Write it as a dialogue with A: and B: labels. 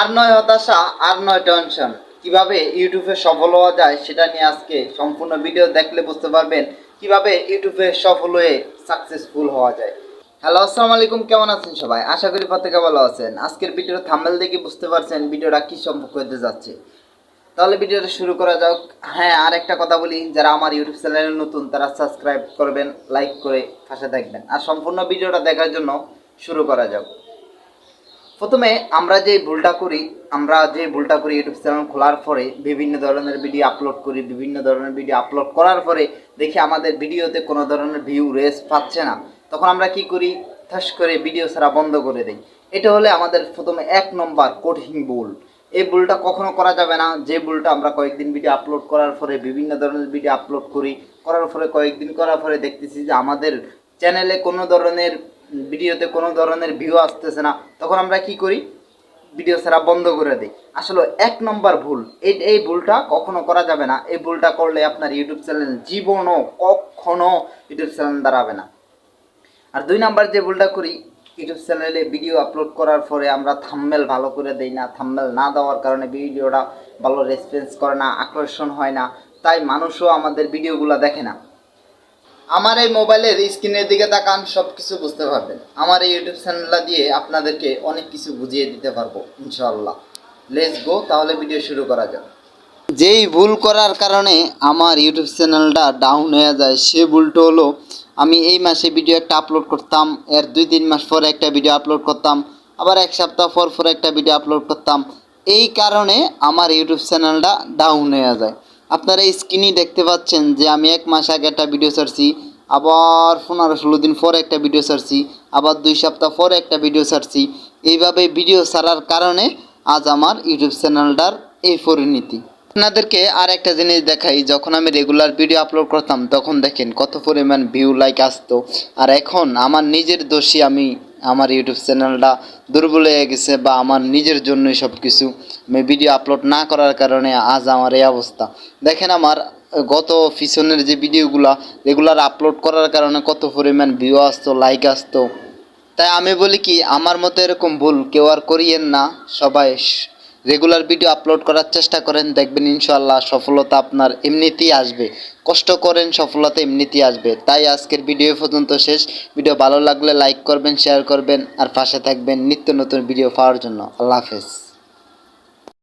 A: আর নয় হতাশা, আর নয় টেনশন। কীভাবে ইউটিউবে সফল হওয়া যায় সেটা নিয়ে আজকে সম্পূর্ণ ভিডিও দেখলে বুঝতে পারবেন কীভাবে ইউটিউবে সফল হয়ে সাকসেসফুল হওয়া যায়। হ্যালো আসসালামু আলাইকুম, কেমন আছেন সবাই? আশা করি প্রত্যেকে ভালো আছেন। আজকের ভিডিওর থাম্বেল দেখে বুঝতে পারছেন ভিডিওটা কি সম্পর্ক হতে যাচ্ছে। তাহলে ভিডিওটা শুরু করা যাক। হ্যাঁ আর একটা কথা বলি, যারা আমার ইউটিউব চ্যানেলে নতুন, তারা সাবস্ক্রাইব করবেন লাইক করে পাশে থাকবেন। আর সম্পূর্ণ ভিডিওটা দেখার জন্য শুরু করা যাক। প্রথমে আমরা যে ভুলটা করি, আমরা যে ভুলটা করি ইউটিউব চ্যানেল খোলার পরে, বিভিন্ন ধরনের ভিডিও আপলোড করি, বিভিন্ন ধরনের ভিডিও আপলোড করার পরে দেখি আমাদের ভিডিওতে কোনো ধরনের ভিউ রেস পাচ্ছে না। তখন আমরা কি করি? ঠাস করে ভিডিও ছাড়া বন্ধ করে দিই। এটা হলে আমাদের প্রথমে এক নম্বর কঠিন ভুল। এই ভুলটা কখনো করা যাবে না। যে ভুলটা আমরা কয়েকদিন ভিডিও আপলোড করার পরে, বিভিন্ন ধরনের ভিডিও আপলোড করি, করার পরে, কয়েকদিন করার পরে দেখতেছি যে আমাদের চ্যানেলে কোনো ধরনের ভিডিওতে কোনো ধরনের ভিউ আসতেছে না, তখন আমরা কি করি? ভিডিও ছাড়া বন্ধ করে দিই। আসলে এক নম্বর ভুল, এই এই ভুলটা কখনো করা যাবে না। এই ভুলটা করলে আপনার ইউটিউব চ্যানেল জীবনও কখনো ইউটিউব চ্যানেল দাঁড়াবে না। আর দুই নাম্বার যে ভুলটা করি ইউটিউব চ্যানেলে ভিডিও আপলোড করার পরে আমরা থাম্বেল ভালো করে দেই না থাম্বেল না দেওয়ার কারণে ভিডিওটা ভালো রেসপন্স করে না, আকর্ষণ হয় না। তাই মানুষও আমাদের ভিডিওগুলো দেখে না। আমার এই মোবাইলের স্ক্রিনের দিকে তাকান সব কিছু বুঝতে পারবেন। আমার এই ইউটিউব চ্যানেলটা দিয়ে আপনাদেরকে অনেক কিছু বুঝিয়ে দিতে পারব ইনশাল্লাহ লেস গো তাহলে ভিডিও শুরু করা যাক। যেই ভুল করার কারণে আমার ইউটিউব চ্যানেলটা ডাউন হয়ে যায়, সে ভুলটা হলো, আমি এই মাসে ভিডিও একটা আপলোড করতাম, এর দুই তিন মাস পরে একটা ভিডিও আপলোড করতাম, আবার এক সপ্তাহ পর পর একটা ভিডিও আপলোড করতাম। এই কারণে আমার ইউটিউব চ্যানেলটা ডাউন হয়ে যায়। আপনারা স্ক্রিনই দেখতে পাচ্ছেন যে আমি এক মাস আগে একটা ভিডিও ছাড়ছি, আবার পনেরো ষোলো দিন পরে একটা ভিডিও ছাড়ছি, আবার দুই সপ্তাহ পরে একটা ভিডিও ছাড়ছি। এইভাবে ভিডিও ছাড়ার কারণে আজ আমার ইউটিউব চ্যানেলটার এই পরিণতি। আপনাদেরকে আর একটা জিনিস দেখাই, যখন আমি রেগুলার ভিডিও আপলোড করতাম, তখন দেখেন কত পরিমাণ ভিউ লাইক আসতো। আর এখন আমার নিজের দোষী আমি আমার ইউটিউব চ্যানেলটা দুর্বল হয়ে গেছে বা আমার নিজের জন্যই সব কিছু আমি ভিডিও আপলোড না করার কারণে আজ আমার এই অবস্থা। দেখেন আমার গত পিছনের যে ভিডিওগুলো রেগুলার আপলোড করার কারণে কত পরিমাণ ভিউ আসতো লাইক আসতো। তাই আমি বলি কি, আমার মতো এরকম ভুল কেউ আর করিয়েন না। সবাই রেগুলার ভিডিও আপলোড করার চেষ্টা করেন, দেখবেন ইনশাল্লাহ সফলতা আপনার এমনিতেই আসবে। কষ্ট করেন, সফলতা এমনিতেই আসবে। তাই আজকের ভিডিও পর্যন্ত শেষ। ভিডিও ভালো লাগলে লাইক করবেন শেয়ার করবেন, আর পাশে থাকবেন নিত্য নতুন ভিডিও পাওয়ার জন্য। আল্লাহ হাফেজ।